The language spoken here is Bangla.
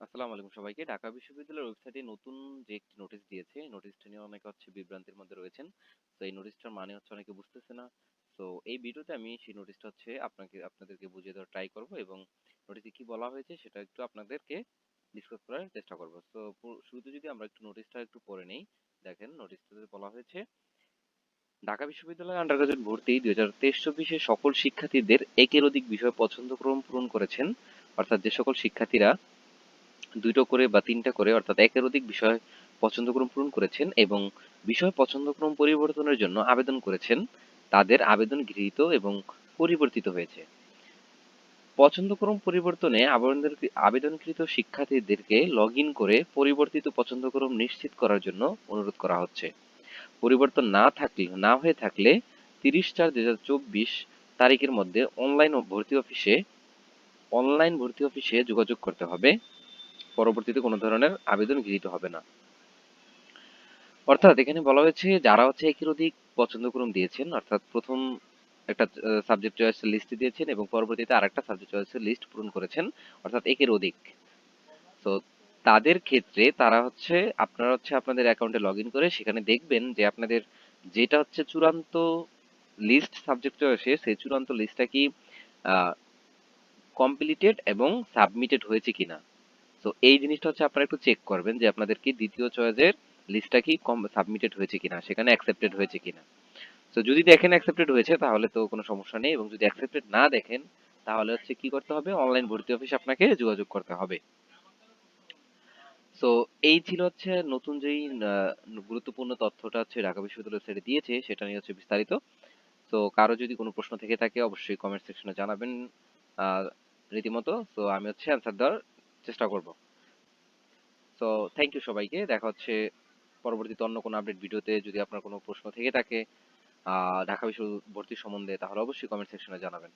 আসসালামু আলাইকুম সবাইকে। ঢাকা বিশ্ববিদ্যালয়ের ওয়েবসাইটে নতুন যে একটি নোটিশ দিয়েছে, নোটিশটা নিয়ে অনেকে হচ্ছে বিভ্রান্তির মধ্যে রয়েছেন। তো এই নোটিশটার মানে হচ্ছে অনেকে বুঝতেছে না। তো এই ভিডিওতে আমি সেই নোটিশটা হচ্ছে আপনাকে আপনাদেরকে বুঝিয়ে দেওয়ার ট্রাই করব এবং নোটিশে কি বলা হয়েছে সেটা একটু আপনাদেরকে ডিসকাস করার চেষ্টা করব। তো শুরুতে যদি আমরা একটু নোটিশটা একটু পড়ে নেই, দেখেন নোটিশটাতে বলা হয়েছে ঢাকা বিশ্ববিদ্যালয়ে আন্ডার গ্রাজুয়েট ভর্তি দুই হাজার তেইশ চব্বিশে সকল শিক্ষার্থীদের একের অধিক বিষয় পছন্দক্রম পূরণ করেছেন অর্থাৎ যে সকল শিক্ষার্থীরা দুটো করে বা তিনটা করে, অর্থাৎ একের অধিক বিষয় পছন্দক্রম পূরণ করেছেন এবং বিষয় পছন্দক্রম পরিবর্তনের জন্য আবেদন করেছেন। তাদের আবেদন গৃহীত এবং পরিবর্তিত হয়েছে। পছন্দক্রম পরিবর্তনে আবেদনকৃ- আবেদনকৃত শিক্ষার্থীদেরকে লগ ইন করে পরিবর্তিত পছন্দক্রম নিশ্চিত করার জন্য অনুরোধ করা হচ্ছে। পরিবর্তন না থাকলে, না হয়ে থাকলে তিরিশ চার চব্বিশ তারিখের মধ্যে অনলাইন ভর্তি অফিসে অনলাইন ভর্তি অফিসে যোগাযোগ করতে হবে। পরবর্তীতে কোনো ধরনের আবেদন গৃহীত হবে না। অর্থাৎ এখানে বলা হয়েছে যারা হচ্ছে একের অধিক পছন্দক্রম দিয়েছেন, অর্থাৎ প্রথম একটা সাবজেক্ট চয়েসের লিস্ট দিয়েছেন এবং পরবর্তীতে আরেকটা সাবজেক্ট চয়েসের লিস্ট পূরণ করেছেন, অর্থাৎ একের অধিক। তো তাদের ক্ষেত্রে তারা হচ্ছে, আপনারা হচ্ছে আপনাদের অ্যাকাউন্টে লগ করে সেখানে দেখবেন যে আপনাদের যেটা হচ্ছে চূড়ান্ত লিস্ট সাবজেক্ট চয়েসে সেই চূড়ান্ত লিস্টটা কি কমপ্লিটেড এবং সাবমিটেড হয়েছে কিনা। তো এই জিনিসটা হচ্ছে আপনারা একটু চেক করবেন যে আপনাদের কি দ্বিতীয় চয়েসের লিস্টটা কি কম সাবমিটেড হয়েছে কিনা, সেখানে অ্যাকসেপ্টেড হয়েছে কিনা। তো যদি দেখেন অ্যাকসেপ্টেড হয়েছে, তাহলে তো কোনো সমস্যা নেই এবং যদি অ্যাকসেপ্টেড না দেখেন, তাহলে হচ্ছে কি করতে হবে? অনলাইন ভর্তি অফিসে আপনাকে যোগাযোগ করতে হবে। তো এই ছিল হচ্ছে নতুন যেই গুরুত্বপূর্ণ তথ্যটা হচ্ছে ঢাকা বিশ্ববিদ্যালয় ওয়েবসাইটে দিয়েছে, সেটা নিয়ে হচ্ছে বিস্তারিত। তো কারও যদি কোনো প্রশ্ন থেকে থাকে, অবশ্যই কমেন্ট সেকশনে জানাবেন। রীতিমতো। তো আমি হচ্ছে অ্যান্সার দেওয়ার চেষ্টা করব। তো থ্যাংক ইউ সবাইকে। দেখা হচ্ছে পরবর্তীতে অন্য কোনো আপডেট ভিডিওতে যদি আপনার কোনো প্রশ্ন থেকে থাকে ঢাকা বিশ্ব ভর্তি সম্বন্ধে, তাহলে অবশ্যই কমেন্ট সেকশনে জানাবেন।